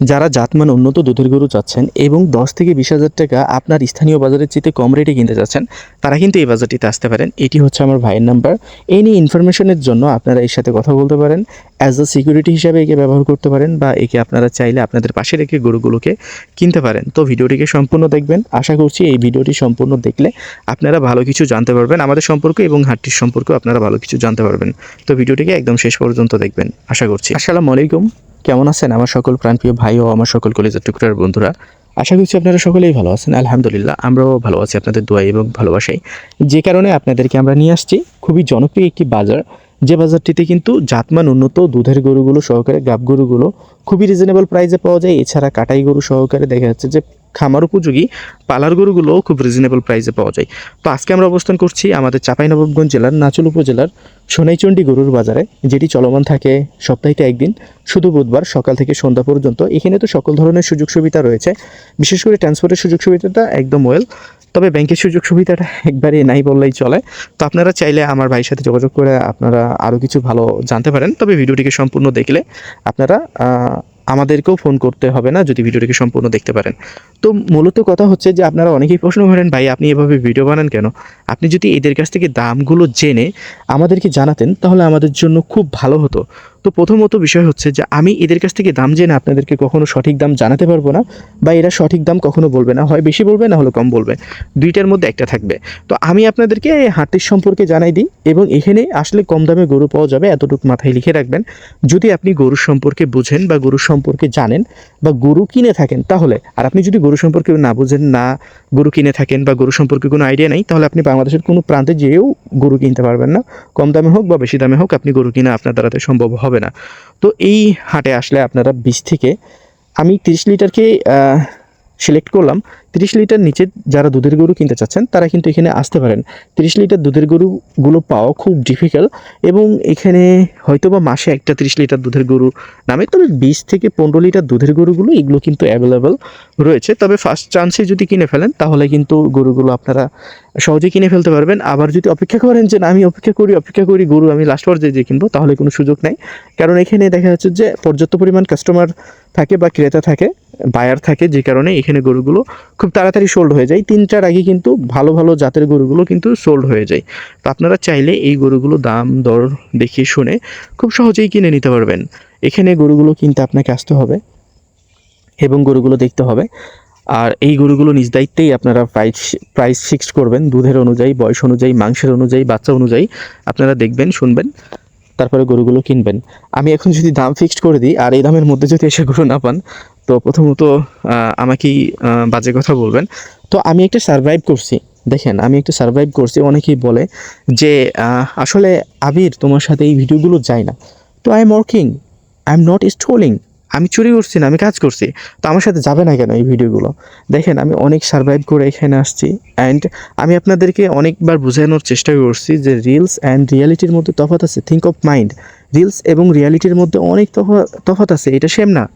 যারা জাতমান উন্নত দুধের গরু চাচ্ছেন এবং দশ থেকে বিশ হাজার টাকা আপনার স্থানীয় বাজারের চেয়ে কম রেটে কিনতে চাচ্ছেন, তারা কিন্তু এই বাজারটিতে আসতে পারেন। এটি হচ্ছে আমার ভাইয়ের নাম্বার এই নিয়ে ইনফরমেশনের জন্য আপনারা এর সাথে কথা বলতে পারেন। অ্যাজ আ সিকিউরিটি হিসাবে একে ব্যবহার করতে পারেন বা একে আপনারা চাইলে আপনাদের পাশে রেখে গরুগুলোকে কিনতে পারেন। তো ভিডিওটিকে সম্পূর্ণ দেখবেন। আশা করছি এই ভিডিওটি সম্পূর্ণ দেখলে আপনারা ভালো কিছু জানতে পারবেন। আমাদের সম্পর্ক এবং হাটটির সম্পর্কে আপনারা ভালো কিছু জানতে পারবেন। তো ভিডিওটিকে একদম শেষ পর্যন্ত দেখবেন। আশা করছি। আসসালামু আলাইকুম। কেমন আছেন আমার সকল প্রাণপ্রিয় ভাই ও আমার সকল কলেজের টুকরার বন্ধুরা? আশা করছি আপনারা সকলেই ভালো আছেন। আলহামদুলিল্লাহ, আমরাও ভালো আছি আপনাদের দোয়া এবং ভালোবাসাই। যে কারণে আপনাদেরকে আমরা নিয়ে আসছি খুবই জনপ্রিয় একটি বাজার। যে বাজারটিতে কিন্তু জাতমান উন্নত, দুধের গরুগুলো সহকারে গাব গরুগুলো খুবই রিজনেবল প্রাইসে পাওয়া যায়। এছাড়া কাটাই গরু সহকারে দেখা যাচ্ছে যে খামার উপযোগী, পালার গরুগুলোও খুব রিজনেবল প্রাইসে পাওয়া যায়। তো আজকে আমরা অবস্থান করছি আমাদের চাঁপাইনবাবগঞ্জ জেলার, নাচল উপজেলার সোনাইচন্ডী গরুর বাজারে, যেটি চলমান থাকে সপ্তাহে একদিন, শুধু বুধবার সকাল থেকে সন্ধ্যা পর্যন্ত। এখানে তো সকল ধরনের সুযোগ সুবিধা রয়েছে। বিশেষ করে ট্রান্সপোর্টের সুযোগ সুবিধাটা একদম ওয়েল তবে ব্যাংকের সুযোগ সুবিধাটা একবারে নাই বললেই চলে। তো আপনারা চাইলে আমার ভাইয়ের সাথে যোগাযোগ করে আপনারা আরও কিছু ভালো জানতে পারেন। তবে ভিডিওটিকে সম্পূর্ণ দেখলে আপনারা আমাদেরকেও ফোন করতে হবে না যদি ভিডিওটিকে সম্পূর্ণ দেখতে পারেন। তো মূলত কথা হচ্ছে যে আপনারা অনেকেই প্রশ্ন করেন, ভাই, আপনি এভাবে ভিডিও বানান কেন? আপনি যদি এদের কাছ থেকে দামগুলো জেনে আমাদেরকে জানাতেন, তাহলে আমাদের জন্য খুব ভালো হতো। তো প্রথমত বিষয় হচ্ছে যে আমি এদের কাছ থেকে দাম জেনে আপনাদেরকে কখনো সঠিক দাম জানাতে পারব না বা এরা সঠিক দাম কখনো বলবে না। হয় বেশি বলবে না, হলে কম বলবে। দুইটার মধ্যে একটা থাকবে। তো আমি আপনাদেরকে এই হাটের সম্পর্কে জানাই দিই এবং এখানে আসলে কম দামে গরু পাওয়া যাবে এতটুকু মাথায় লিখে রাখবেন। যদি আপনি গরুর সম্পর্কে বুঝেন বা গরুর সম্পর্কে জানেন বা গরু কিনে থাকেন, তাহলে আর আপনি যদি গরু সম্পর্কে না বুঝেন, না গরু কিনে থাকেন বা গরু সম্পর্কে কোনো আইডিয়া নেই, তাহলে আপনি বাংলাদেশের কোনো প্রান্তে যেয়েও গরু কিনতে পারবেন না। কম দামে হোক বা বেশি দামে হোক, আপনি গরু কিনা আপনার দ্বারাতে সম্ভব হবে। না। তো এই হাটে আসলে আপনারা বিশ থেকে আমি তিরিশ লিটারকে সিলেক্ট করলাম। তিরিশ লিটার নিচে যারা দুধের গরু কিনতে চাচ্ছেন, তারা কিন্তু এখানে আসতে পারেন। তিরিশ লিটার দুধের গরুগুলো পাওয়া খুব ডিফিকাল্ট এবং এখানে হয়তো বা মাসে একটা তিরিশ লিটার দুধের গরু নামে, তবে বিশ থেকে পনেরো লিটার দুধের গরুগুলো এগুলো কিন্তু অ্যাভেলেবেল রয়েছে। তবে ফার্স্ট চান্সে যদি কিনে ফেলেন, তাহলে কিন্তু গরুগুলো আপনারা সহজে কিনে ফেলতে পারবেন। আবার যদি অপেক্ষা করেন যে আমি অপেক্ষা করি অপেক্ষা করি গরু আমি লাস্ট পর্যায়ে যে কিনবো, তাহলে কোনো সুযোগ নাই। কারণ এখানে দেখা যাচ্ছে যে পর্যাপ্ত পরিমাণ কাস্টমার থাকে বা ক্রেতা থাকে বায়ার থাকে, যে কারণে এখানে গরুগুলো খুব তাড়াতাড়ি সোল্ড হয়ে যায়। তিনটার আগে কিন্তু ভালো ভালো জাতের গরুগুলো কিন্তু সোল্ড হয়ে যায়। তো আপনারা চাইলে এই গরুগুলো দাম, দর দেখে শুনে খুব সহজেই কিনে নিতে পারবেন। এখানে গরুগুলো কিনতে আপনাকে আসতে হবে এবং গরুগুলো দেখতে হবে। আর এই গরুগুলো নিজ দায়িত্বেই আপনারা প্রাইস প্রাইস ফিক্স করবেন। দুধের অনুযায়ী, বয়স অনুযায়ী, মাংসের অনুযায়ী, বাচ্চা অনুযায়ী আপনারা দেখবেন, শুনবেন, তারপরে গরুগুলো কিনবেন। আমি এখন যদি দাম ফিক্সড করে দিই আর এই দামের মধ্যে যদি এসে গরু না পান তো প্রথমত আমাকেই বাজে কথা বলবেন। তো আমি একটা সারভাইভ করছি, দেখেন, আমি একটা সারভাইভ করছি, অনেকেই বলে যে আসলে আবির, তোমার সাথে এই ভিডিওগুলো যায় না। তো I am working I am not stealing আমি চুরি করছি না, আমি কাজ করছি। তো আমার সাথে যাবে না কেন এই ভিডিওগুলো? দেখেন, আমি অনেক সারভাইভ করে এখানে আসছি অ্যান্ড আমি আপনাদেরকে অনেকবার বোঝানোর চেষ্টা করছি যে রিলস অ্যান্ড রিয়ালিটির মধ্যে তফাৎ আছে। থিঙ্ক অফ মাইন্ড রিলস এবং রিয়ালিটির মধ্যে অনেক তফা- তফাৎ আছে, এটা সেম না।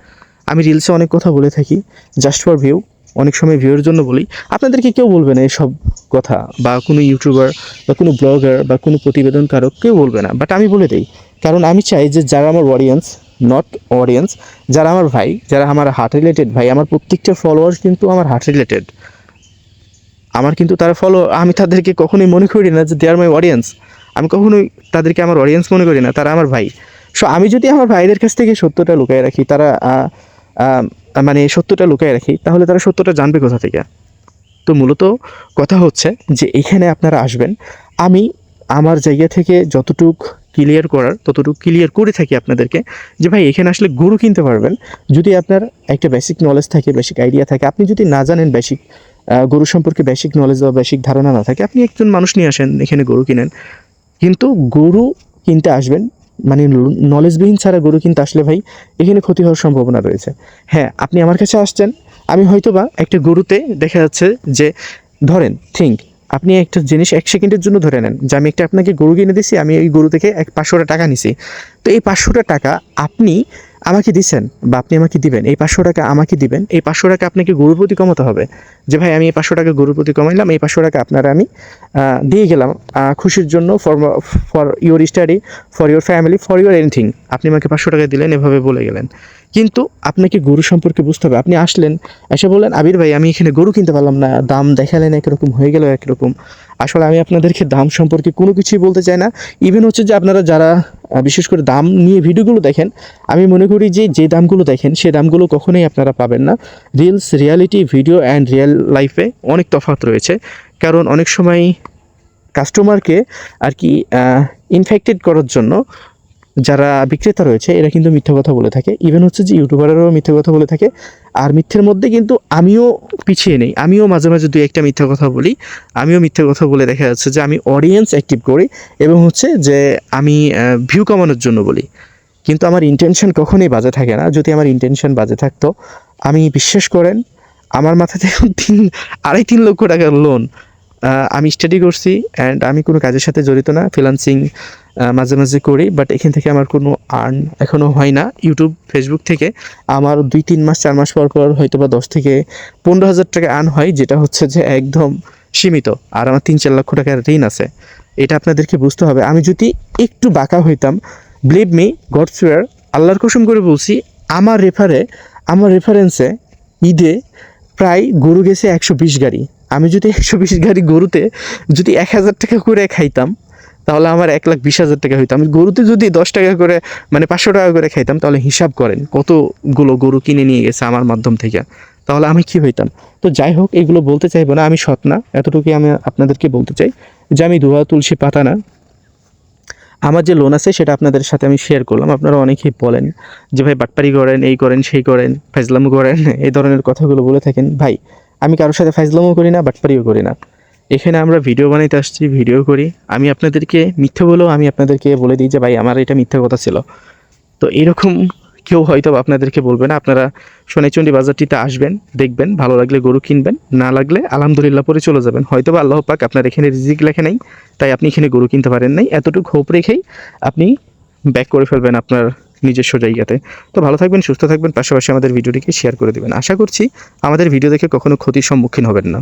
আমি রিলসে অনেক কথা বলে থাকি জাস্ট ফর ভিউ অনেক সময় ভিউয়ের জন্য বলি। আপনাদেরকে কেউ বলবে না এসব কথা, বা কোনো ইউটিউবার বা কোনো ব্লগার বা কোনো প্রতিবেদনকারক কেউ বলবে না। বাট আমি বলে দিই, কারণ আমি চাই যে যারা আমার অডিয়েন্স নট অডিয়েন্স যারা আমার ভাই, যারা আমার হার্ট রিলেটেড ভাই, আমার প্রত্যেকটা ফলোয়ার্স কিন্তু আমার হার্ট রিলেটেড আমার কিন্তু তারা ফলো আমি তাদেরকে কখনোই মনে করি না যে দে আর মাই অডিয়েন্স আমি কখনোই তাদেরকে আমার অডিয়েন্স মনে করি না, তারা আমার ভাই। সো আমি যদি আমার ভাইদের কাছ থেকে সত্যটা লুকিয়ে রাখি, তারা মানে সত্যটা লুকিয়ে রাখি, তাহলে তারা সত্যটা জানবে কোথা থেকে। তো মূলত কথা হচ্ছে যে এখানে আপনারা আসবেন, আমি আমার জায়গা থেকে যতটুক ক্লিয়ার করার, ততটুকু ক্লিয়ার করে থাকি আপনাদেরকে যে ভাই, এখানে আসলে গরু কিনতে পারবেন। যদি আপনার একটা বেসিক নলেজ থাকে বেসিক আইডিয়া থাকে, আপনি যদি না জানেন বেসিক গরু সম্পর্কে বেসিক নলেজ বা বেসিক ধারণা না থাকে, আপনি একজন মানুষ নিয়ে আসেন, এখানে গরু কিনেন। কিন্তু গরু কিনতে আসবেন মানে নলেজবিহীন ছাড়া গরু কিনতে আসলে ভাই এখানে ক্ষতি হওয়ার সম্ভাবনা রয়েছে। হ্যাঁ আপনি আমার কাছে আসছেন, আমি হয়তোবা একটা গরুতে দেখা যাচ্ছে যে, ধরেন থিঙ্ক আপনি একটা জিনিস এক সেকেন্ডের জন্য ধরে নেন যে, আমি একটা আপনাকে গরু কিনে দিছি, আমি ওই গরু থেকে এক পাঁচশোটা টাকা নিছি। তো এই পাঁচশোটা টাকা আপনি আমাকে দিচ্ছেন বা আপনি আমাকে দিবেন, এই পাঁচশো টাকা আমাকে দিবেন, এই পাঁচশো টাকা আপনাকে গরুর প্রতি কমাতে হবে। যে ভাই, আমি এই পাঁচশো টাকা গরুর প্রতি কমাইলাম, এই পাঁচশো টাকা আপনারা আমি দিয়ে গেলাম খুশির জন্য for for your study for your family for your anything আপনি আমাকে পাঁচশো টাকা দিলেন, এভাবে বলে গেলেন। কিন্তু আপনাকে গরু সম্পর্কে বুঝতে হবে। আপনি আসলেন, এসে বললেন, আবির ভাই, আমি এখানে গরু কিনতে পারলাম না। দাম দেখালেন একরকম, হয়ে গেল একরকম। আসলে আমি আপনাদেরকে দাম সম্পর্কে কোনো কিছুই বলতে চাই না। ইভেন হচ্ছে যে আপনারা যারা বিশেষ করে দাম নিয়ে ভিডিওগুলো দেখেন, আমি মনে করি যে যে দামগুলো দেখেন, সে দামগুলো কখনোই আপনারা পাবেন না। Reels reality video and real লাইফে অনেক তফাৎ রয়েছে। কারণ অনেক সময় কাস্টমারকে আর কি ইনফেক্টেড করার জন্য যারা বিক্রেতা রয়েছে, এরা কিন্তু মিথ্যা কথা বলে থাকে। ইভেন হচ্ছে যে ইউটিউবারেরও মিথ্যা কথা বলে থাকে। আর মিথ্যের মধ্যে কিন্তু আমিও পিছিয়ে নেই। আমিও মাঝে মাঝে দুই একটা মিথ্যা কথা বলি। আমিও মিথ্যা কথা বলে দেখা যাচ্ছে যে আমি অডিয়েন্স অ্যাক্টিভ করি এবং হচ্ছে যে আমি ভিউ কমানোর জন্য বলি। কিন্তু আমার ইন্টেনশন কখনোই বাজে থাকে না। যদি আমার ইন্টেনশন বাজে থাকতো, আমি বিশ্বাস করেন, আমার মাথাতে তিন, আড়াই, তিন লক্ষ টাকার লোন আমি স্টাডি করছি অ্যান্ড আমি কোনো কাজের সাথে জড়িত না ফ্রিলান্সিং মাঝে মাঝে করি বাট এখান থেকে আমার কোনো আর্ন এখনও হয় না। ইউটিউব ফেসবুক থেকে আমার দুই, তিন মাস, চার মাস পর পর হয়তো বা দশ থেকে পনেরো হাজার টাকা আর্ন হয়, যেটা হচ্ছে যে একদম সীমিত। আর আমার তিন, চার লক্ষ টাকার ঋণ আছে। এটা আপনাদেরকে বুঝতে হবে। আমি যদি একটু বাঁকা হইতাম ব্লিভ মি গড আল্লাহর কুসুম করে বলছি, আমার রেফারে আমার রেফারেন্সে ঈদে প্রায় গরু গেছে একশো বিশ গাড়ি। আমি যদি একশো বিশ গাড়ি গরুতে যদি এক হাজার টাকা করে খাইতাম, তাহলে আমার এক লাখ বিশ হাজার টাকা হইতো। আমি গরুতে যদি দশ টাকা করে মানে পাঁচশো টাকা করে খাইতাম, তাহলে হিসাব করেন, কতগুলো গরু কিনে নিয়ে গেছে আমার মাধ্যম থেকে। তাহলে আমি কি হইতাম? তো যাই হোক, এগুলো বলতে চাইব না, আমি সৎ না। এতটুকুই আমি আপনাদেরকে বলতে চাই যে আমি ধোয়া তুলসী পাতা না। আমার যে লোন আছে, সেটা আপনাদের সাথে আমি শেয়ার করলাম। আপনারা অনেকেই বলেন যে, ভাই, বাটপারি করেন, এই করেন, সেই করেন ফাইজলামও করেন। এই ধরনের কথাগুলো বলে থাকেন। ভাই আমি কারোর সাথে ফাইজলামও করি না বাটপারিও করি না। এখানে আমরা ভিডিও বানাইতে আসছি ভিডিও করি। আমি আপনাদেরকে মিথ্যে বলেও আমি আপনাদেরকে বলে দিই যে, ভাই, আমার এটা মিথ্যা কথা ছিল। তো এরকম কেউ হয়তো আপনাদেরকে বলবে না। আপনারা সোনাইচন্ডী বাজারটিতে আসবেন, দেখবেন, ভালো লাগলে গরু কিনবেন, না লাগলে আলহামদুলিল্লাহ পরে চলে যাবেন। হয়তো বা আল্লাহ পাক আপনার এখানে রিজিক লেখে নাই, তাই আপনি এখানে গরু কিনতে পারেন নাই। এতটুকু হোপ রেখেই আপনি ব্যাক করে ফেলবেন আপনার নিজস্ব জায়গাতে। তো ভালো থাকবেন, সুস্থ থাকবেন, পাশাপাশি আমাদের ভিডিওটিকে শেয়ার করে দেবেন। আশা করছি আমাদের ভিডিও দেখে কখনো ক্ষতির সম্মুখীন হবেন না।